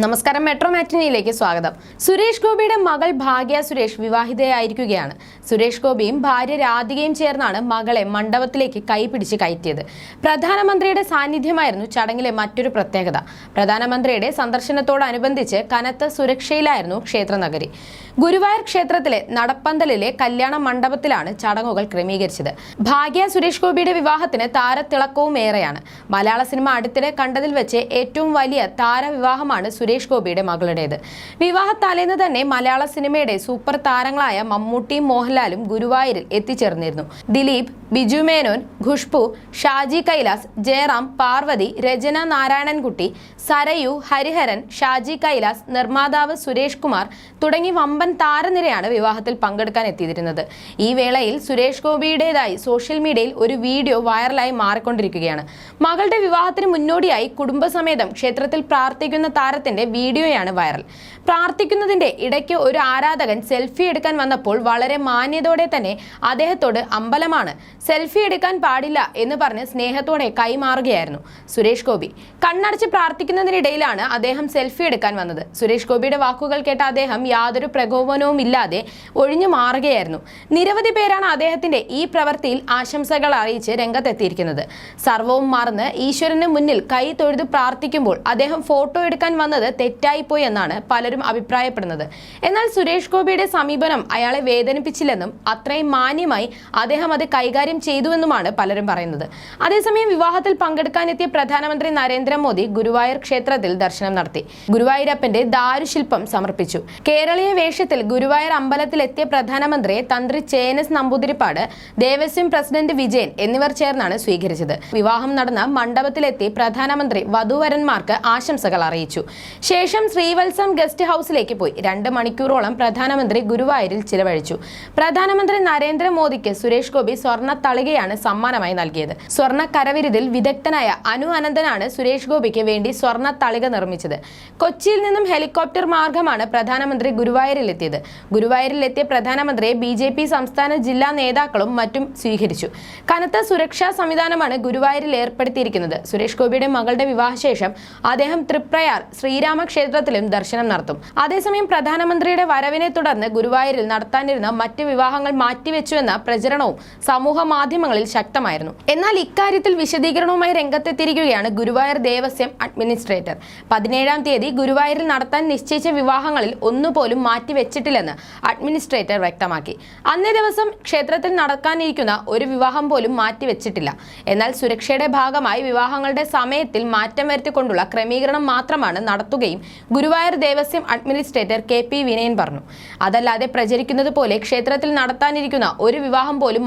നമസ്കാരം മെട്രോ മാറ്റിനിയിലേക്ക് സ്വാഗതം. സുരേഷ് ഗോപിയുടെ മകൾ ഭാഗ്യ സുരേഷ് വിവാഹിതയായിരിക്കുകയാണ്. സുരേഷ് ഗോപിയും ഭാര്യ രാധികയും ചേർന്നാണ് മകളെ മണ്ഡപത്തിലേക്ക് കൈപിടിച്ച് കയറ്റിയത്. പ്രധാനമന്ത്രിയുടെ സാന്നിധ്യമായിരുന്നു ചടങ്ങിലെ മറ്റൊരു പ്രത്യേകത. പ്രധാനമന്ത്രിയുടെ സന്ദർശനത്തോടനുബന്ധിച്ച് കനത്ത സുരക്ഷയിലായിരുന്നു ക്ഷേത്രനഗരി. ഗുരുവായൂർ ക്ഷേത്രത്തിലെ നടപ്പന്തലിലെ കല്യാണ മണ്ഡപത്തിലാണ് ചടങ്ങുകൾ ക്രമീകരിച്ചത്. ഭാഗ്യ സുരേഷ് ഗോപിയുടെ വിവാഹത്തിന് താരത്തിളക്കവും ഏറെയാണ് മലയാള സിനിമ അടുത്തിടെ കണ്ടതിൽ വെച്ച് ഏറ്റവും വലിയ താരവിവാഹമാണ് സുരേഷ് ഗോപിയുടെ മകളുടേത്. വിവാഹ തലേന്ന് തന്നെ മലയാള സിനിമയുടെ സൂപ്പർ താരങ്ങളായ മമ്മൂട്ടിയും മോഹൻലാലും ഗുരുവായൂരിൽ എത്തിച്ചേർന്നിരുന്നു. ദിലീപ് ബിജു മേനോൻ ഖുഷ്ബു ഷാജി കൈലാസ് ജയറാം പാർവതി രചന നാരായണൻകുട്ടി സരയു ഹരിഹരൻ ഷാജി കൈലാസ് നിർമ്മാതാവ് സുരേഷ് കുമാർ തുടങ്ങി വമ്പൻ താരനിരയാണ് വിവാഹത്തിൽ പങ്കെടുക്കാൻ എത്തിയിരുന്നത്. ഈ വേളയിൽ സുരേഷ് ഗോപിയുടേതായി സോഷ്യൽ മീഡിയയിൽ ഒരു വീഡിയോ വൈറലായി മാറിക്കൊണ്ടിരിക്കുകയാണ്. മകളുടെ വിവാഹത്തിന് മുന്നോടിയായി കുടുംബസമേതം ക്ഷേത്രത്തിൽ പ്രാർത്ഥിക്കുന്ന താരത്തിന്റെ വീഡിയോയാണ് വൈറൽ. പ്രാർത്ഥിക്കുന്നതിന്റെ ഇടയ്ക്ക് ഒരു ആരാധകൻ സെൽഫി എടുക്കാൻ വന്നപ്പോൾ വളരെ മാന്യതയോടെ തന്നെ അദ്ദേഹത്തോട് അമ്പലമാണ് സെൽഫി എടുക്കാൻ പാടില്ല എന്ന് പറഞ്ഞ് സ്നേഹത്തോടെ കൈമാറുകയായിരുന്നു സുരേഷ് ഗോപി. കണ്ണടച്ച് പ്രാർത്ഥിക്കുന്നതിനിടയിലാണ് അദ്ദേഹം സെൽഫി എടുക്കാൻ വന്നത്. സുരേഷ് ഗോപിയുടെ വാക്കുകൾ കേട്ട അദ്ദേഹം യാതൊരു പ്രകോപനവും ഇല്ലാതെ ഒഴിഞ്ഞു മാറുകയായിരുന്നു. നിരവധി പേരാണ് അദ്ദേഹത്തിന്റെ ഈ പ്രവൃത്തിയിൽ ആശംസകൾ അറിയിച്ച് രംഗത്തെത്തിയിരിക്കുന്നത്. സർവവും മറന്ന് ഈശ്വരന് മുന്നിൽ കൈ തൊഴുതു പ്രാർത്ഥിക്കുമ്പോൾ അദ്ദേഹം ഫോട്ടോ എടുക്കാൻ വന്നത് തെറ്റായിപ്പോയി എന്നാണ് പലരും അഭിപ്രായപ്പെടുന്നത്. എന്നാൽ സുരേഷ് ഗോപിയുടെ സമീപനം അയാളെ വേദനിപ്പിച്ചില്ലെന്നും അത്രയും മാന്യമായി അദ്ദേഹം അത് കൈകാര്യം ചെയ്തുവെന്നുമാണ് പലരും പറയുന്നത്. അതേസമയം വിവാഹത്തിൽ പങ്കെടുക്കാനെത്തിയ പ്രധാനമന്ത്രി നരേന്ദ്രമോദി ഗുരുവായൂർ ക്ഷേത്രത്തിൽ ദർശനം നടത്തി. ഗുരുവായൂരപ്പന്റെ ദാരുശില്പം സമർപ്പിച്ചു. കേരളീയ വേഷത്തിൽ ഗുരുവായൂർ അമ്പലത്തിലെത്തിയ പ്രധാനമന്ത്രിയെ തന്ത്രി ചേനസ് നമ്പൂതിരിപ്പാട് ദേവസ്വം പ്രസിഡന്റ് വിജയൻ എന്നിവർ ചേർന്നാണ് സ്വീകരിച്ചത്. വിവാഹം നടന്ന മണ്ഡപത്തിലെത്തി പ്രധാനമന്ത്രി വധുവരന്മാർക്ക് ആശംസകൾ അറിയിച്ചു. ശേഷം ശ്രീവത്സം ഗസ്റ്റ് ഹൗസിലേക്ക് പോയി. രണ്ട് മണിക്കൂറോളം പ്രധാനമന്ത്രി ഗുരുവായൂരിൽ ചിലവഴിച്ചു. പ്രധാനമന്ത്രി നരേന്ദ്രമോദിക്ക് സുരേഷ് ഗോപി സ്വർണ തളികയാണ് സമ്മാനമായി നൽകിയത്. സ്വർണ കരവിരുതിൽ വിദഗ്ധനായ അനു അനന്തനാണ് സുരേഷ് ഗോപിക്ക് വേണ്ടി സ്വർണ തളിക നിർമ്മിച്ചത്. കൊച്ചിയിൽ നിന്നും ഹെലികോപ്റ്റർ മാർഗമാണ് പ്രധാനമന്ത്രി ഗുരുവായൂരിലെത്തിയത്. ഗുരുവായൂരിലെത്തിയ പ്രധാനമന്ത്രിയെ ബി ജെ പി സംസ്ഥാന ജില്ലാ നേതാക്കളും മറ്റും സ്വീകരിച്ചു. കനത്ത സുരക്ഷാ സംവിധാനമാണ് ഗുരുവായൂരിൽ ഏർപ്പെടുത്തിയിരിക്കുന്നത്. സുരേഷ് ഗോപിയുടെ മകളുടെ വിവാഹശേഷം അദ്ദേഹം തൃപ്രയാർ ശ്രീരാമ ക്ഷേത്രത്തിലും ദർശനം നടത്തും. അതേസമയം പ്രധാനമന്ത്രിയുടെ വരവിനെ തുടർന്ന് ഗുരുവായൂരിൽ നടത്താനിരുന്ന മറ്റ് വിവാഹങ്ങൾ മാറ്റിവെച്ചുവെന്ന പ്രചരണവും സമൂഹ മാധ്യമങ്ങളിൽ ശക്തമായിരുന്നു. എന്നാൽ ഇക്കാര്യത്തിൽ വിശദീകരണവുമായി രംഗത്തെത്തിയിരിക്കുകയാണ് ഗുരുവായൂർ ദേവസ്വം അഡ്മിനിസ്ട്രേറ്റർ. പതിനേഴാം തീയതി ഗുരുവായൂരിൽ നടത്താൻ നിശ്ചയിച്ച വിവാഹങ്ങളിൽ ഒന്നുപോലും മാറ്റിവെച്ചിട്ടില്ലെന്ന് അഡ്മിനിസ്ട്രേറ്റർ വ്യക്തമാക്കി. അന്നേ ദിവസം ക്ഷേത്രത്തിൽ നടക്കാനിരിക്കുന്ന ഒരു വിവാഹം പോലും മാറ്റിവെച്ചിട്ടില്ല. എന്നാൽ സുരക്ഷയുടെ ഭാഗമായി വിവാഹങ്ങളുടെ സമയത്തിൽ മാറ്റം വരുത്തിക്കൊണ്ടുള്ള ക്രമീകരണം മാത്രമാണ് നടത്തുകയും Guruvayur Devaswom administrator K P Vinayan പറഞ്ഞു. അതല്ലാതെ പ്രചരിക്കുന്നത് പോലെ ക്ഷേത്രത്തിൽ നടത്താനിരിക്കുന്ന ഒരു വിവാഹം പോലും